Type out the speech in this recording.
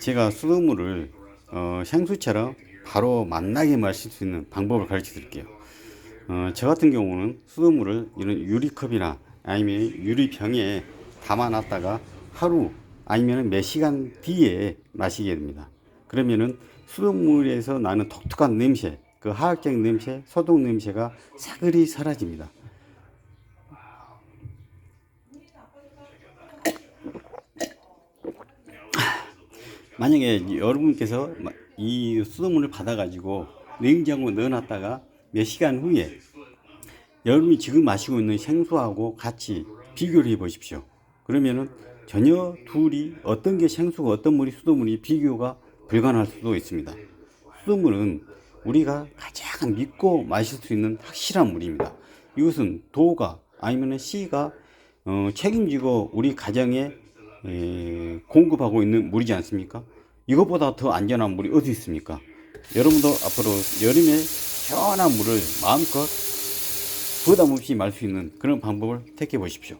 제가 수돗물을 어, 향수처럼 바로 만나게 마실 수 있는 방법을 가르쳐 드릴게요. 어, 저 같은 경우는 수돗물을 이런 유리컵이나 아니면 유리병에 담아놨다가 하루 아니면 몇 시간 뒤에 마시게 됩니다. 그러면은 수돗물에서 나는 독특한 냄새, 그 화학적 냄새, 소독 냄새가 사그리 사라집니다. 만약에 여러분께서 이 수돗물을 받아가지고 냉장고에 넣어놨다가 몇 시간 후에 여러분이 지금 마시고 있는 생수하고 같이 비교를 해 보십시오. 그러면은 전혀 둘이 어떤 게 생수고 어떤 물이 수돗물이 비교가 불가능할 수도 있습니다. 수돗물은 우리가 가장 믿고 마실 수 있는 확실한 물입니다. 이것은 도가 아니면 시가 어, 책임지고 우리 가정에 에, 공급하고 있는 물이지 않습니까? 이것보다 더 안전한 물이 어디 있습니까? 여러분도 앞으로 여름에 시원한 물을 마음껏 부담 없이 말 수 있는 그런 방법을 택해 보십시오.